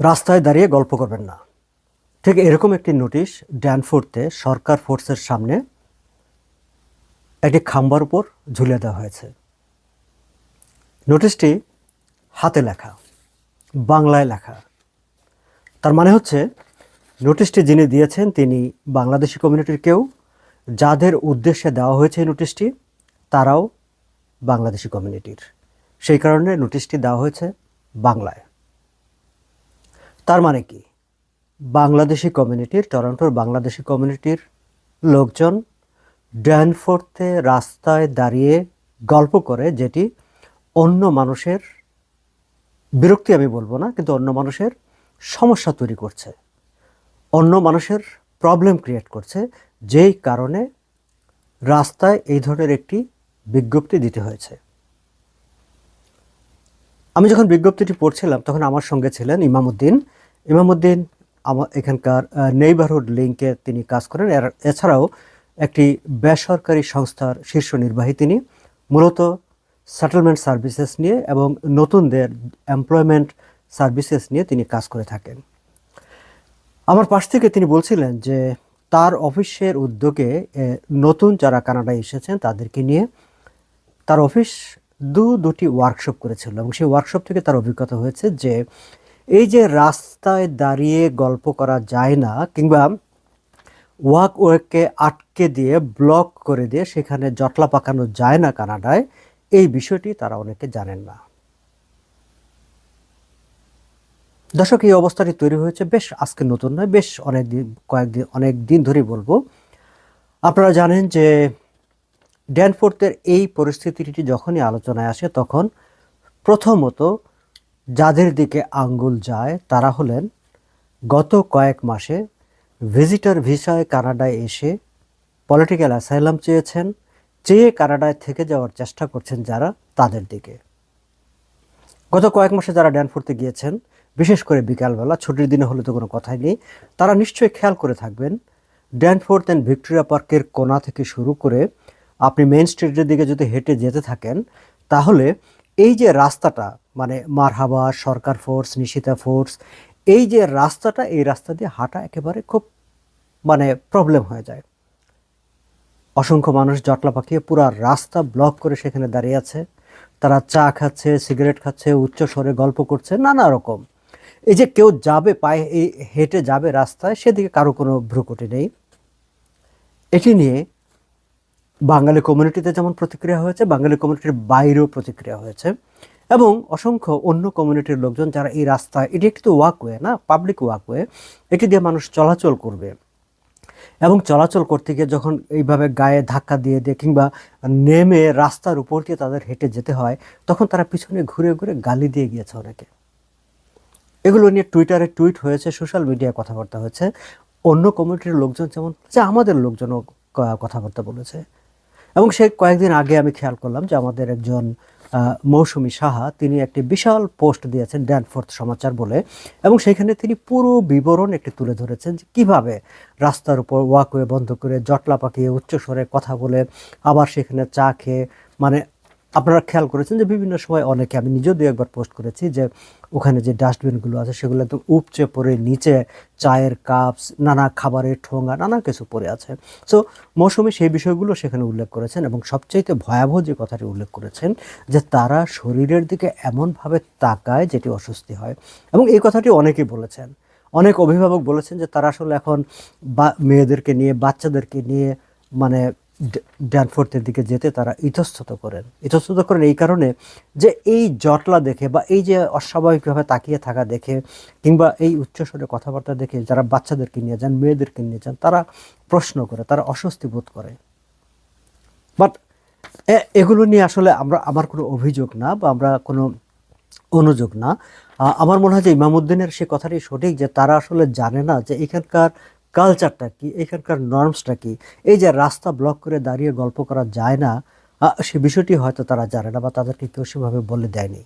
রাস্তায় দাঁড়িয়ে গল্প করবেন না। ঠিক এরকম একটি নোটিশ ড্যানফোর্ডতে সরকার ফোর্সের সামনে একটি খাম্বার উপর ঝুলিয়ে দেওয়া হয়েছে। নোটিশটি হাতে লেখা, বাংলায় লেখা। তার মানে হচ্ছে, নোটিশটি যিনি দিয়েছেন তিনি বাংলাদেশি কমিউনিটির কেউ, যাদের উদ্দেশ্যে দেওয়া হয়েছে নোটিশটি, তারাও বাংলাদেশি কমিউনিটির। সেই কারণে নোটিশটি দেওয়া হয়েছে বাংলায়। তার মানে কি? বাংলাদেশি কমিউনিটির, টরন্টোর বাংলাদেশি কমিউনিটির লোকজন ড্যানফোর্থে রাস্তায় দাঁড়িয়ে গল্প করে যেটি অন্য মানুষের বিরক্তি আমি বলব না, কিন্তু অন্য মানুষের সমস্যা তৈরি করছে। অন্য মানুষের প্রবলেম ক্রিয়েট করছে, যেই কারণে রাস্তায় এই ধরনের একটি বিজ্ঞপ্তি দিতে হয়েছে। আমি যখন বিজ্ঞপ্তিটি পড়ছিলাম, তখন আমার সঙ্গে ছিলেন ইমামুদ্দিন ইমামুদ্দিন আমার এখানকার নেইবারহুড লিঙ্কে তিনি কাজ করেন। এছাড়াও একটি বেসরকারি সংস্থার শীর্ষ নির্বাহী তিনি। মূলত সেটেলমেন্ট সার্ভিসেস নিয়ে এবং নতুনদের এমপ্লয়মেন্ট সার্ভিসেস নিয়ে তিনি কাজ করে থাকেন। আমার পাশ থেকে তিনি বলছিলেন যে তার অফিসের উদ্যোগে নতুন যারা কানাডায় এসেছেন তাদেরকে নিয়ে তার অফিস দু দুটি ওয়ার্কশপ করেছিল এবং সেই ওয়ার্কশপ থেকে তার অভিজ্ঞতা হয়েছে যে এই যে রাস্তায় দাঁড়িয়ে গল্প করা যায় না, কিংবা ওয়াকওয়েকে আটকে দিয়ে, ব্লক করে দিয়ে সেখানে জটলা পাকানো যায় না কানাডায়, এই বিষয়টি তারা অনেকে জানেন না। দর্শক, এই অবস্থাটি তৈরি হয়েছে বেশ আজকে নতুন নয়, বেশ অনেক দিন, কয়েকদিন, অনেক দিন ধরেই বলব। আপনারা জানেন যে ড্যানফোর্থের এই পরিস্থিতিটি যখনই আলোচনায় আসে, তখন প্রথমত যাদের দিকে আঙ্গুল যায়, তারা হলেন গত কয়েক মাসে ভিজিটর ভিসায় কানাডায় এসে পলিটিক্যাল অ্যাসাইলাম চেয়েছেন, চেয়ে কানাডায় থেকে যাওয়ার চেষ্টা করছেন যারা তাদের দিকে। গত কয়েক মাসে যারা ড্যানফোর্থে গিয়েছেন, বিশেষ করে বিকালবেলা, ছুটির দিনে হলে তো কোনো কথাই নেই, তারা নিশ্চয়ই খেয়াল করে থাকবেন ড্যানফোর্থ অ্যান্ড ভিক্টোরিয়া পার্কের কোনা থেকে শুরু করে আপনি মেন স্ট্রিটের দিকে যদি হেঁটে যেতে থাকেন, তাহলে এই যে রাস্তাটা মানে মারহাবা, সরকার ফোর্স নিশিতা ফোর্স এই যে রাস্তাটা, এই রাস্তা দিয়ে হাঁটা একেবারে খুব মানে প্রবলেম হয়ে যায়। অসংখ্য মানুষ জটলা পাকিয়ে পুরো রাস্তা ব্লক করে সেখানে দাঁড়িয়ে আছে। তারা চা খাচ্ছে সিগারেট খাচ্ছে, উচ্চ স্বরে গল্প করছে, নানা রকম। এই যে কেউ যাবে, পায়ে এই হেঁটে যাবে রাস্তায়, সেদিকে কারও কোনো ভ্রুকুটি নেই। এটি নিয়ে বাঙালি কমিউনিটিতে যেমন প্রতিক্রিয়া হয়েছে, বাঙালি কমিউনিটির বাইরেও প্রতিক্রিয়া হয়েছে। এবং অসংখ্য অন্য কমিউনিটির লোকজন যারা এই রাস্তায়, এটি একটি তো ওয়াকওয়ে না পাবলিক ওয়াকওয়ে এটি দিয়ে মানুষ চলাচল করবে। এবং চলাচল করতে গিয়ে যখন এইভাবে গায়ে ধাক্কা দিয়ে দিয়ে কিংবা নেমে রাস্তার উপর দিয়ে তাদের হেঁটে যেতে হয়, তখন তারা পিছনে ঘুরে ঘুরে গালি দিয়ে গিয়েছে অনেকে। এগুলো নিয়ে টুইটারে টুইট হয়েছে সোশ্যাল মিডিয়ায় কথাবার্তা হয়েছে। অন্য কমিউনিটির লোকজন যেমন, যে আমাদের লোকজনও কথাবার্তা বলেছে। এবং সে কয়েকদিন আগে আমি খেয়াল করলাম যে আমাদের একজন মৌসুমি সাহা তিনি একটি বিশাল পোস্ট দিয়েছেন ড্যানফোর্থ সমাচার বলে এবং সেখানে তিনি পুরো বিবরণ একটি তুলে ধরেছেন যে কীভাবে রাস্তার উপর ওয়াকওয়ে বন্ধ করে জটলা পাকিয়ে উচ্চস্বরে কথা বলে আবার সেখানে চা খেয়ে মানে আপনারা খেয়াল করেছেন যে বিভিন্ন সময় অনেকে, আমি নিজেও দু একবার পোস্ট করেছি যে ওখানে যে ডাস্টবিনগুলো আছে সেগুলো একদম উপচে পড়ে, নিচে চায়ের কাপস, নানা খাবারের ঠোঙা, নানা কিছু পড়ে আছে। সো মৌসুমি সেই বিষয়গুলো সেখানে উল্লেখ করেছেন এবং সবচাইতে ভয়াবহ যে কথাটি উল্লেখ করেছেন যে তারা শরীরের দিকে এমনভাবে তাকায় যেটি অস্বস্তি হয়। এবং এই কথাটি অনেকেই বলেছেন। অনেক অভিভাবক বলেছেন যে তারা আসলে এখন বা, মেয়েদেরকে নিয়ে, বাচ্চাদেরকে নিয়ে মানে ড্যানফোর্থের দিকে যেতে তারা ইতস্তত করেন। ইতস্তত করেন এই কারণে যে এই জটলা দেখে বা এই যে অস্বাভাবিকভাবে তাকিয়ে থাকা দেখে কিংবা এই উচ্চস্বরে কথাবার্তা দেখে যারা বাচ্চাদেরকে নিয়ে যান, মেয়েদেরকে নিয়ে যান, তারা প্রশ্ন করে, তারা অস্বস্তি বোধ করে। বাট এগুলো নিয়ে আসলে আমরা, আমার কোনো অভিযোগ না বা আমরা কোনো অনুযোগ না। আমার মনে হয় যে ইমামুদ্দিনের সে কথাটি সঠিক যে তারা আসলে জানে না যে এখানকার কালচারটা কি? এখানকার নর্মসটা কি? এই যে রাস্তা ব্লক করে দাঁড়িয়ে গল্প করা যায় না সে বিষয়টি হয়তো তারা জানে না বা তাদেরকে কেউ সেভাবে বলে দেয়নি।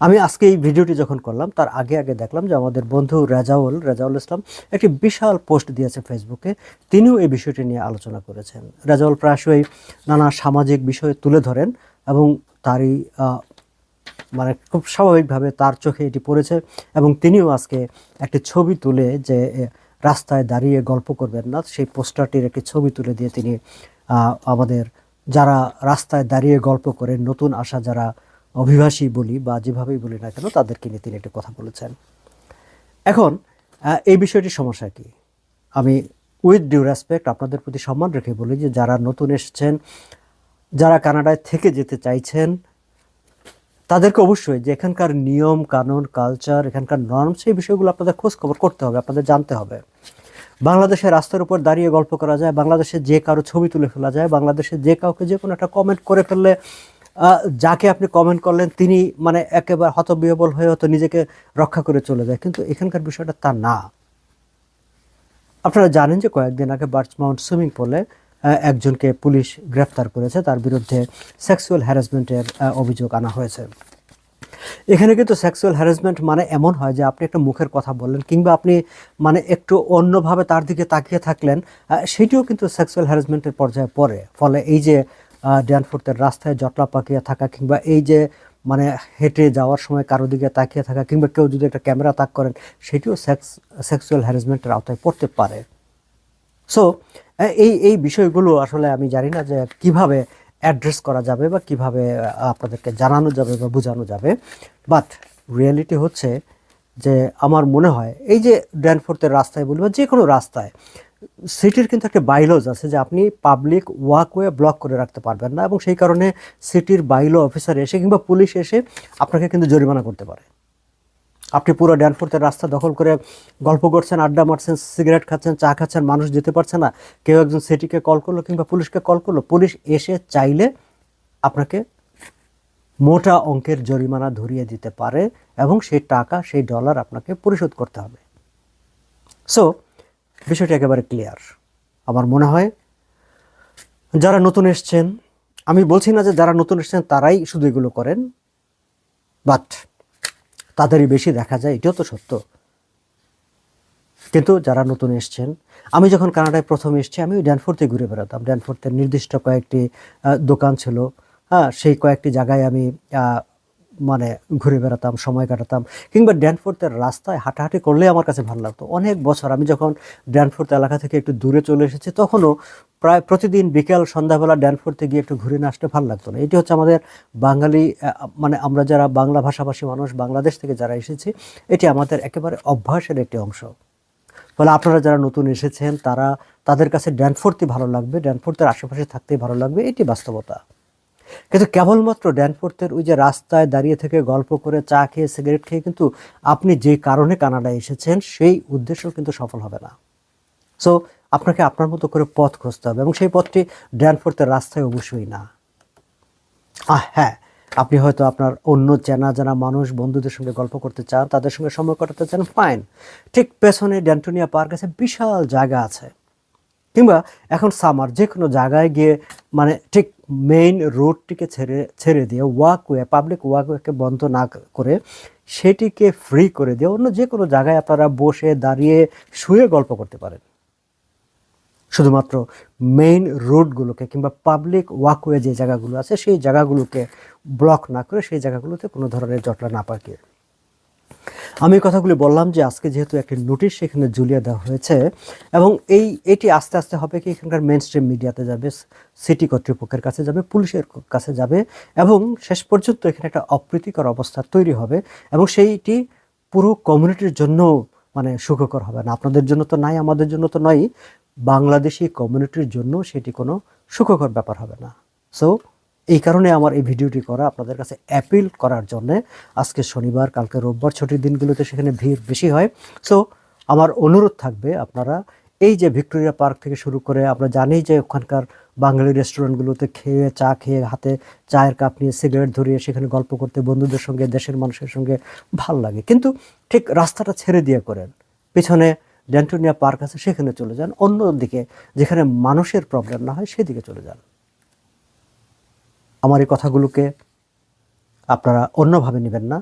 আমি আজকে এই ভিডিওটি যখন করলাম, তার আগে আগে দেখলাম যে আমাদের বন্ধু রেজাউল রেজাউল ইসলাম একটি বিশাল পোস্ট দিয়েছে ফেসবুকে। তিনিও এই বিষয়টি নিয়ে আলোচনা করেছেন। রেজাউল প্রায়শই নানা সামাজিক বিষয় তুলে ধরেন এবং তারই মানে খুব স্বাভাবিকভাবে তার চোখে এটি পড়েছে এবং তিনিও আজকে একটি ছবি তুলে যে রাস্তায় দাঁড়িয়ে গল্প করবেন না। সেই পোস্টারটির একটি ছবি তুলে দিয়ে তিনি আমাদের যারা রাস্তায় দাঁড়িয়ে গল্প করে নতুন আসা যারা অভিবাসী বলি বা যেভাবেই বলি না কেন, তাদেরকে নিয়ে তিনি একটি কথা বলেছেন। এখন এই বিষয়টির সমস্যা কি? আমি উইথ ডিউ রেসপেক্ট আপনাদের প্রতি সম্মান রেখে বলি যে, যারা নতুন এসছেন, যারা কানাডায় থেকে যেতে চাইছেন তাদেরকে অবশ্যই যে এখানকার নিয়ম, কানুন কালচার এখানকার নর্ম সেই বিষয়গুলো আপনাদের খোঁজ খবর করতে হবে, আপনাদের জানতে হবে। বাংলাদেশের রাস্তার উপর দাঁড়িয়ে গল্প করা যায়, বাংলাদেশে যে কারও ছবি তুলে ফেলা যায়, বাংলাদেশে যে কাউকে যে কোনো একটা কমেন্ট করে ফেললে যাকে আপনি কমেন্ট করলেন, তিনি মানে একেবারে হতবিহবল হয়ে হয়তো নিজেকে রক্ষা করে চলে যায়। কিন্তু এখানকার বিষয়টা তা না। আপনারা জানেন যে কয়েকদিন আগে বার্চমাউন্ট সুইমিং পুলে একজনকে পুলিশ গ্রেফতার করেছে। তার বিরুদ্ধে সেক্সুয়াল হ্যারাসমেন্টের অভিযোগ আনা হয়েছে। এখানে কিন্তু সেক্সুয়াল হ্যারাসমেন্ট মানে এমন হয় যে আপনি একটা মুখের কথা বললেন কিংবা আপনি মানে একটু অন্যভাবে তার দিকে তাকিয়ে থাকলেন সেটিও কিন্তু সেক্সুয়াল হ্যারাসমেন্টের পর্যায়ে পড়ে। ফলে এই যে আহ, ড্যানফোর্টের রাস্তায় জটলা পাকিয়ে থাকা কিংবা এই যে মানে হেঁটে যাওয়ার সময় কারও দিকে তাকিয়ে থাকা কিংবা কেউ যদি একটা ক্যামেরা তাক করেন সেটিও সেক্স সেক্সুয়াল হ্যারাসমেন্টের আওতায় পড়তে পারে। সো এই এই বিষয়গুলো আসলে আমি জানি না যে কীভাবে অ্যাড্রেস করা যাবে বা কীভাবে আপনাদেরকে জানানো যাবে বা বোঝানো যাবে। বাট রিয়েলিটি হচ্ছে যে আমার মনে হয়, এই যে ড্যানফোর্থের রাস্তায় বলি বা যে কোনো রাস্তায় সিটির কিন্তু একটা বাইলজ আছে যে আপনি পাবলিক ওয়াকওয়ে ব্লক করে রাখতে পারবেন না এবং সেই কারণে সিটির বাইলো অফিসার এসে কিংবা পুলিশ এসে আপনাকে কিন্তু জরিমানা করতে পারে। আপনি পুরো ড্যানফোর্থের রাস্তা দখল করে গল্প করছেন, আড্ডা মারছেন, সিগারেট খাচ্ছেন, চা খাচ্ছেন, মানুষ যেতে পারছে না। কেউ একজন সিটিকে কল করল কিংবা পুলিশকে কল করল, পুলিশ এসে চাইলে আপনাকে মোটা অঙ্কের জরিমানা ধরিয়ে দিতে পারে এবং সেই টাকা, সেই ডলার আপনাকে পরিশোধ করতে হবে। সো বিষয়টি একেবারে ক্লিয়ার আমার মনে হয় যারা নতুন এসছেন, আমি বলছি না যে যারা নতুন এসছেন তারাই শুধু এগুলো করেন বাট তাদেরই বেশি দেখা যায়, এটাও তো সত্য। কিন্তু যারা নতুন এসছেন, আমি যখন কানাডায় প্রথম এসেছি, আমি ড্যানফোর্থে ঘুরে বেড়াতাম। ড্যানফোর্থের নির্দিষ্ট কয়েকটি দোকান ছিল। হ্যাঁ সেই কয়েকটি জায়গায় আমি মানে ঘুরে বেড়াতাম, সময় কাটাতাম। কিংবা ড্যানফোর্থের রাস্তায় হাঁটাহাঁটি করলে আমার কাছে ভালো লাগতো। অনেক বছর আমি যখন ড্যানফোর্থ এলাকা থেকে একটু দূরে চলে এসেছি, তখনও প্রায় প্রতিদিন বিকেল, সন্ধ্যাবেলা ড্যানফোর্থে গিয়ে একটু ঘুরে না আসলে ভালো লাগতো না। এটি হচ্ছে আমাদের বাঙালি মানে আমরা যারা বাংলা ভাষাভাষী মানুষ, বাংলাদেশ থেকে যারা এসেছি, এটি আমাদের একেবারে অভ্যাসের একটি অংশ। ফলে আপনারা যারা নতুন এসেছেন, তারা, তাদের কাছে ড্যানফোর্থই ভালো লাগবে ড্যানফোর্থের আশেপাশে থাকতেই ভালো লাগবে, এটি বাস্তবতা। কিন্তু কেবলমাত্র ড্যানফোর্থের ওই যে রাস্তায় দাঁড়িয়ে থেকে গল্প করে চা খেয়ে সিগারেট খেয়ে কিন্তু আপনি যে কারণে কানাডায় এসেছেন, সেই উদ্দেশ্য কিন্তু সফল হবে না। সো আপনাকে আপনার মতো করে পথ খুঁজতে হবে এবং সেই পথটি ড্যানফোর্থের রাস্তায় অবশ্যই না। আহ হ্যাঁ আপনি হয়তো আপনার অন্য চেনা জানা মানুষ, বন্ধুদের সঙ্গে গল্প করতে চান, তাদের সঙ্গে সময় কাটাতে চান, ফাইন। ঠিক পেছনে ড্যান্টোনিয়া পার্ক আছে, বিশাল জায়গা আছে। কিংবা এখন সামার যে কোনো জায়গায় গিয়ে মানে ঠিক মেইন রোডটিকে ছেড়ে ছেড়ে দিয়ে ওয়াকওয়ে, পাবলিক ওয়াকওয়েকে বন্ধ না করে সেটিকে ফ্রি করে দিয়ে অন্য যে কোনো জায়গায় আপনারা বসে, দাঁড়িয়ে শুয়ে গল্প করতে পারেন। শুধুমাত্র মেইন রোডগুলোকে কিংবা পাবলিক ওয়াকওয়ে যে জায়গাগুলো আছে, সেই জায়গাগুলোকে ব্লক না করে সেই জায়গাগুলোতে কোনো ধরনের জটলা না পাকিয়ে। আমি কথাগুলি বললাম যে আজকে যেহেতু একটি নোটিশ সেখানে ঝুলিয়ে দেওয়া হয়েছে এবং এই, এটি আস্তে আস্তে হবে কি এখানকার মেন স্ট্রিম মিডিয়াতে যাবে সিটি কর্তৃপক্ষের কাছে যাবে, পুলিশের কাছে যাবে এবং শেষ পর্যন্ত এখানে একটা অপ্রীতিকর অবস্থা তৈরি হবে এবং সেইটি পুরো কমিউনিটির জন্য মানে সুখকর হবে না। আপনাদের জন্য তো নাই, আমাদের জন্য তো নয় বাংলাদেশি কমিউনিটির জন্য সেটি কোনো সুখকর ব্যাপার হবে না। সো এই কারণে আমার এই ভিডিওটি করা আপনাদের কাছে অ্যাপিল করার জন্য আজকে শনিবার, কালকে রোববার ছুটির দিনগুলোতে সেখানে ভিড় বেশি হয়। সো আমার অনুরোধ থাকবে আপনারা এই যে ভিক্টোরিয়া পার্ক থেকে শুরু করে আমরা জানি যে ওখানকার বাঙালি রেস্টুরেন্টগুলোতে খেয়ে, চা খেয়ে, হাতে চায়ের কাপ নিয়ে সিগারেট ধরিয়ে সেখানে গল্প করতে, বন্ধুদের সঙ্গে, দেশের মানুষের সঙ্গে ভালো লাগে। কিন্তু ঠিক রাস্তাটা ছেড়ে দিয়ে করেন। পিছনে ড্যান্টোনিয়া পার্ক আছে, সেখানে চলে যান। অন্যদিকে যেখানে মানুষের প্রবলেম না হয়, সেদিকে চলে যান। আমার এই কথাগুলোকে আপনারা অন্যভাবে নেবেন না।